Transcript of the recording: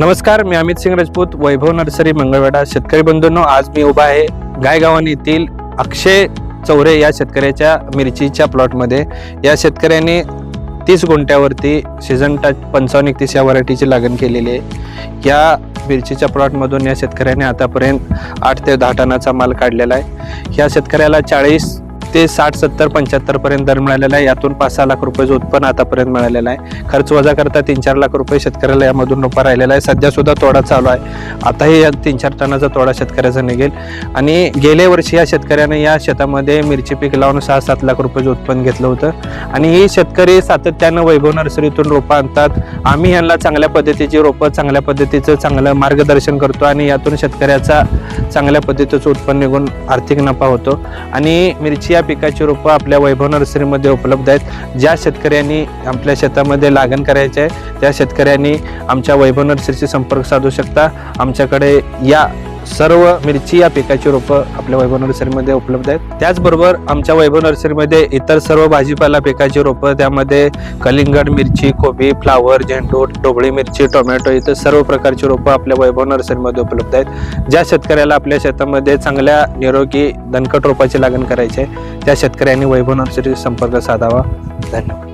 नमस्कार मी अमित सिंग राजपूत वैभव नर्सरी मंगळवेढा. शेतकरी बंधूंनो आज मी उभा आहे गायगावन येथील अक्षय चौरे या शेतकऱ्याच्या मिरचीच्या प्लॉटमध्ये. या शेतकऱ्याने तीस गुंठ्यावरती सीझन टच पंचावन्न एकतीस या व्हरायटीची लागण केलेली आहे. या मिरचीच्या प्लॉटमधून या शेतकऱ्याने आतापर्यंत आठ ते दहा टनाचा माल काढलेला आहे. या शेतकऱ्याला चाळीस ते साठ सत्तर पंच्याहत्तरपर्यंत दर मिळालेला आहे. यातून पाच सहा लाख रुपये उत्पन्न आतापर्यंत मिळालेलं आहे. खर्च वजा करता तीन चार लाख रुपये शेतकऱ्याला यामधून नफा राहिलेला आहे. सध्यासुद्धा तोडा चालू आहे. आताही या तीन चार टनाचा तोडा शेतकऱ्याचा निघेल. आणि गेल्या वर्षी या शेतकऱ्याने या शेतामध्ये मिरची पीक लावून सहा सात लाख रुपये उत्पन्न घेतलं होतं. आणि ही शेतकरी सातत्यानं वैभव नर्सरीतून रोपं आणतात. आम्ही यांना चांगल्या पद्धतीची रोपं चांगल्या पद्धतीचं चांगलं मार्गदर्शन करतो. आणि यातून शेतकऱ्याचा चांगल्या पद्धतीचं उत्पन्न निघून आर्थिक नफा होतो. आणि मिरची या पिकाची रोपं आपल्या वैभव नर्सरीमध्ये उपलब्ध आहेत. ज्या शेतकऱ्यांनी आपल्या शेतामध्ये लागण करायचे आहे त्या शेतकऱ्यांनी आमच्या वैभव नर्सरीशी संपर्क साधू शकता. आमच्याकडे या सर्व मिरची या पिकाची रोपं आपल्या वैभव नर्सरीमध्ये उपलब्ध आहेत. त्याचबरोबर आमच्या वैभव नर्सरीमध्ये इतर सर्व भाजीपाला पिकाची रोपं त्यामध्ये कलिंगड मिरची कोबी फ्लावर झेंडू ढोबळी मिरची टोमॅटो इतर सर्व प्रकारची रोपं आपल्या वैभव नर्सरीमध्ये उपलब्ध आहेत. ज्या शेतकऱ्याला आपल्या शेतामध्ये चांगल्या निरोगी दणकट रोपाची लागण करायची आहे त्या शेतकऱ्यांनी वैभव नर्सरी संपर्क साधावा. धन्यवाद.